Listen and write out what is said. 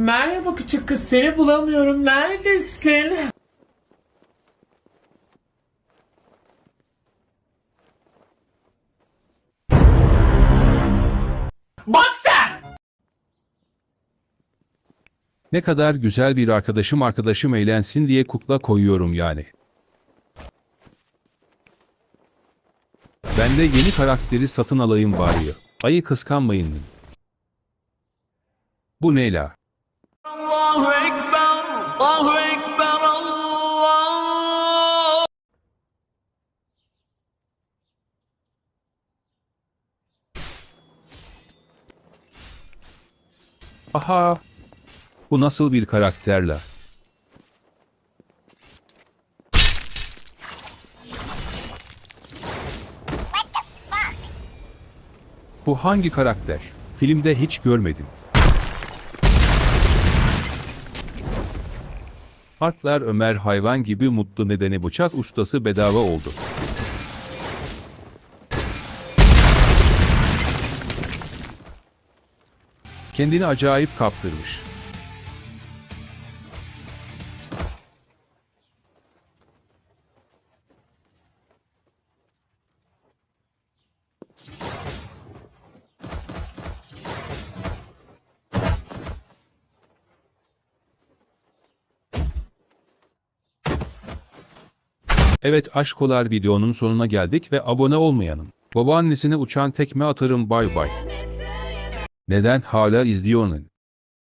Merhaba küçük kız seni bulamıyorum neredesin? Bak sen! Ne kadar güzel bir arkadaşım arkadaşım eğlensin diye kukla koyuyorum yani. Ben de yeni karakteri satın alayım bari. Ayı kıskanmayın. Bu ne la? Aha! Bu nasıl bir karakter la? Bu hangi karakter? Filmde hiç görmedim. Hartlar Ömer hayvan gibi mutlu nedeni bıçak ustası bedava oldu. Kendini acayip kaptırmış. Evet aşkolar videonun sonuna geldik ve abone olmayanın. Babaannesine uçan tekme atarım bay bay. Neden hala izliyorsun?